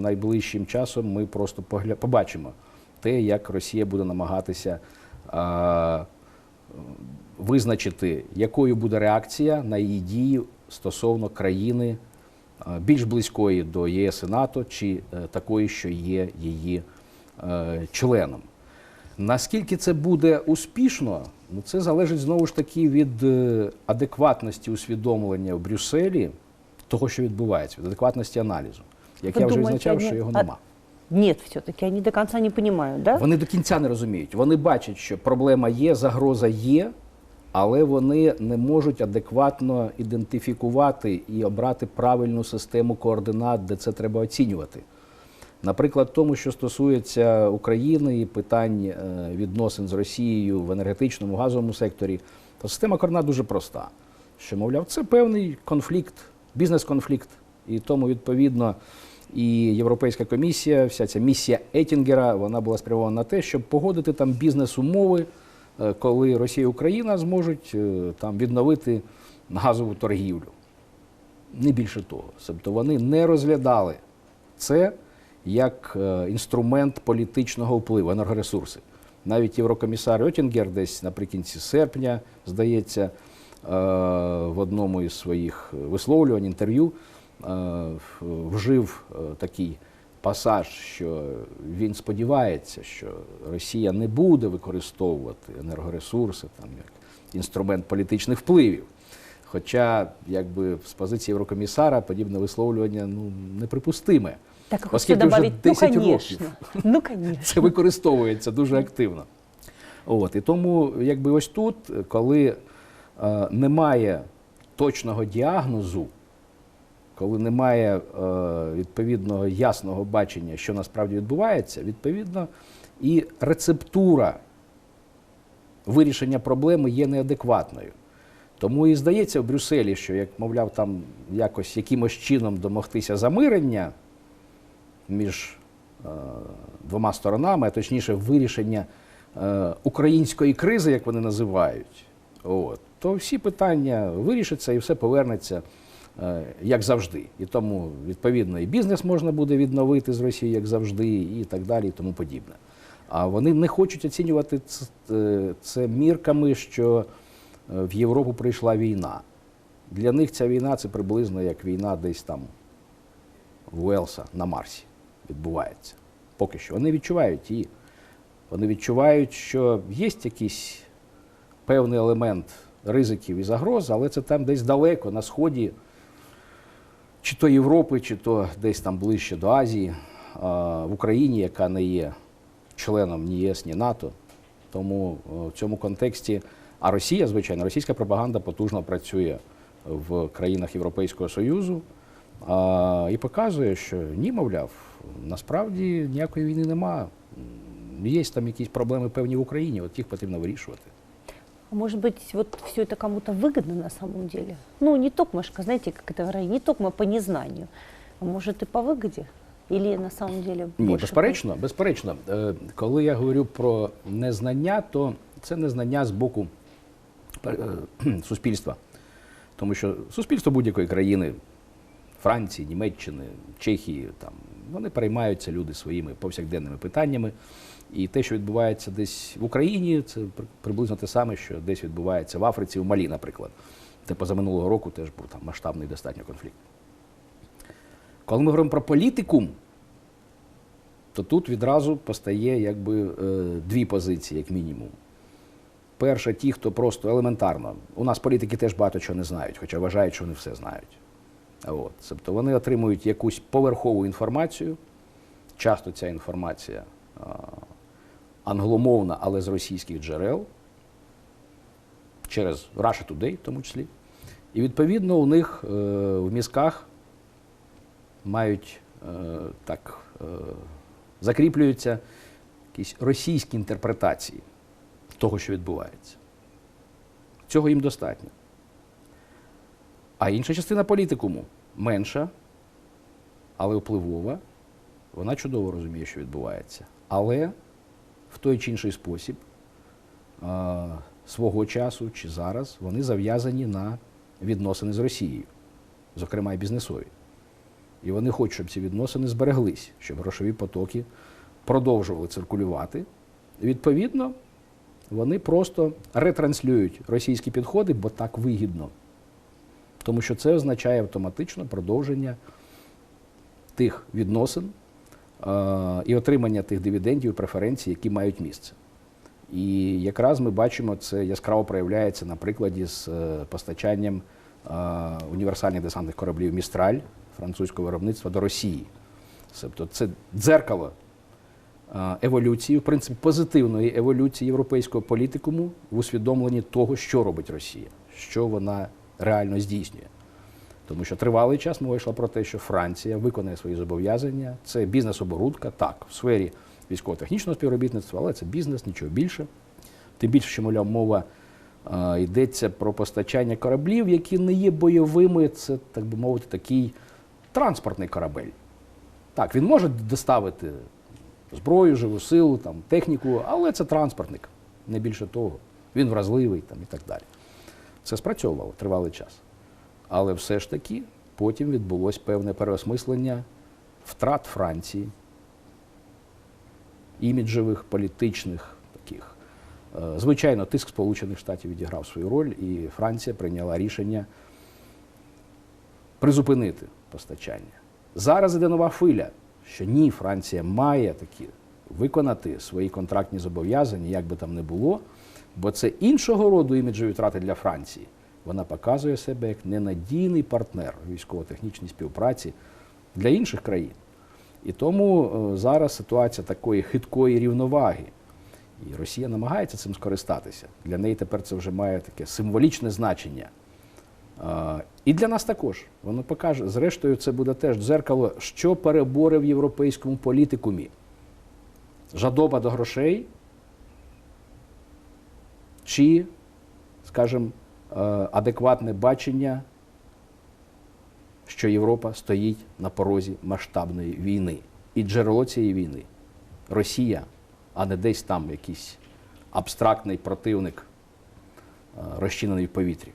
найближчим часом ми просто погля- побачимо те, як Росія буде намагатися а, визначити, якою буде реакція на її дії стосовно країни більш близької до ЄС і НАТО, чи е, такої, що є її е, членом. Наскільки це буде успішно, ну це залежить знову ж таки від е, адекватності усвідомлення в Брюсселі того, що відбувається, від адекватності аналізу. Як Ви я вже думаєте, відзначав, що його нема. Нет, все-таки они до конца не понимают, да? Вони до кінця не розуміють. Вони бачать, що проблема є, загроза є, але вони не можуть адекватно ідентифікувати і обрати правильну систему координат, де це треба оцінювати. Наприклад, тому, що стосується України і питань е, відносин з Росією в енергетичному, газовому секторі, то система координат дуже проста. Що, мовляв, це певний конфлікт, бізнес-конфлікт. І тому, відповідно, і Європейська комісія, вся ця місія Етінгера, вона була спрямована на те, щоб погодити там бізнес-умови, е, коли Росія і Україна зможуть е, там відновити газову торгівлю. Не більше того. Тобто вони не розглядали це як е, інструмент політичного впливу, енергоресурси. Навіть єврокомісар Оттінгер десь наприкінці серпня, здається, в одному із своїх висловлювань, інтерв'ю вжив е, такий пасаж, що він сподівається, що Росія не буде використовувати енергоресурси там, як інструмент політичних впливів. Хоча, якби з позиції Єврокомісара подібне висловлювання ну, неприпустиме. Так, Оскільки вже 10 ну, років. Ну, конечно. це використовується дуже активно. От, і тому, якби ось тут, коли е, немає точного діагнозу, коли немає е, відповідного ясного бачення, що насправді відбувається, відповідно, і рецептура вирішення проблеми є неадекватною. Тому і здається в Брюсселі, що як мовляв, там якось якимось чином домогтися замирення між е, двома сторонами, а точніше, вирішення е, української кризи, як вони називають, от, то всі питання вирішаться і все повернеться як завжди. І тому, відповідно, і бізнес можна буде відновити з Росії, як завжди, і так далі, і тому подібне. А вони не хочуть оцінювати е, це мірками, що е, в Європу прийшла війна. Для них ця війна це приблизно як війна десь там в Уелса на Марсі відбувається. Поки що. Вони відчувають її. Вони відчувають, що є якийсь певний елемент ризиків і загроз, але це там десь далеко, на сході, чи то Європи, чи то десь там ближче до Азії, в Україні, яка не є членом ні ЄС, ні НАТО. Тому в цьому контексті, а Росія, звичайно, російська пропаганда потужно працює в країнах Європейського Союзу і показує, що ні, мовляв, насправді ніякої війни нема. М, Є там якісь проблеми певні в Україні, от їх потрібно вирішувати. А Может быть, вот все это кому-то выгодно на самом деле? Ну, не токмашка, знаете, как это в рай, не токма по незнанию, а может и по выгоде? Или на самом деле Ні, больше безперечно, безперечно. Е, Коли я говорю про незнання, то це незнання з боку е, кхм, суспільства. Тому що суспільство будь-якої країни, Франції, Німеччини, Чехії, там, вони переймаються люди своїми повсякденними питаннями. І те, що відбувається десь в Україні, це приблизно те саме, що десь відбувається в Африці, в Малі, наприклад. Де позаминулого року теж був там масштабний достатньо конфлікт. Коли ми говоримо про політикум, то тут відразу постає якби е, дві позиції, як мінімум. Перша, ті, хто просто елементарно. У нас політики теж багато чого не знають, хоча вважають, що вони все знають. От. Тобто вони отримують якусь поверхову інформацію. Часто ця інформація англомовна, але з російських джерел, через Russia Today в тому числі. І відповідно у них е, в мізках мають е, так е, закріплюються якісь російські інтерпретації того, що відбувається. Цього їм достатньо. А інша частина політикуму менша, але впливова, вона чудово розуміє, що відбувається. Але в той чи інший спосіб а, свого часу чи зараз вони зав'язані на відносини з Росією, зокрема і бізнесові. І вони хочуть, щоб ці відносини збереглись, щоб грошові потоки продовжували циркулювати. Відповідно, вони просто ретранслюють російські підходи, бо так вигідно. Тому що це означає автоматично продовження тих відносин і отримання тих дивідендів і преференцій, які мають місце. І якраз ми бачимо, це яскраво проявляється на прикладі з е, постачанням е, універсальних десантних кораблів Містраль французького виробництва до Росії. Тобто це дзеркало е, еволюції, в принципі, позитивної еволюції європейського політикуму в усвідомленні того, що робить Росія, що вона реально здійснює. Тому що тривалий час мова йшла про те, що Франція виконає свої зобов'язання. Це бізнес-оборудка, так, в сфері військово-технічного співробітництва, але це бізнес, нічого більше. Тим більше, що, мовляв, мова е, йдеться про постачання кораблів, які не є бойовими, це, так би мовити, такий транспортний корабель. Так, він може доставити зброю, живу силу, там, техніку, але це транспортник, не більше того. Він вразливий там, і так далі. Це спрацьовувало тривалий час. Але все ж таки потім відбулось певне переосмислення втрат Франції, іміджевих, політичних таких. Е, Звичайно, тиск Сполучених Штатів відіграв свою роль, і Франція прийняла рішення призупинити постачання. Зараз іде нова хвиля, що ні, Франція має такі виконати свої контрактні зобов'язання, як би там не було, бо це іншого роду іміджові втрати для Франції. Вона показує себе як ненадійний партнер військово-технічній співпраці для інших країн. І тому е, зараз ситуація такої хиткої рівноваги. І Росія намагається цим скористатися. Для неї тепер це вже має таке символічне значення. Е, І для нас також. Воно покаже, зрештою, це буде теж дзеркало, що перебори в європейському політикумі. Жадоба до грошей чи, скажімо, адекватне бачення, що Європа стоїть на порозі масштабної війни. І джерело цієї війни Росія, а не десь там якийсь абстрактний противник, е, розчинений в повітрі.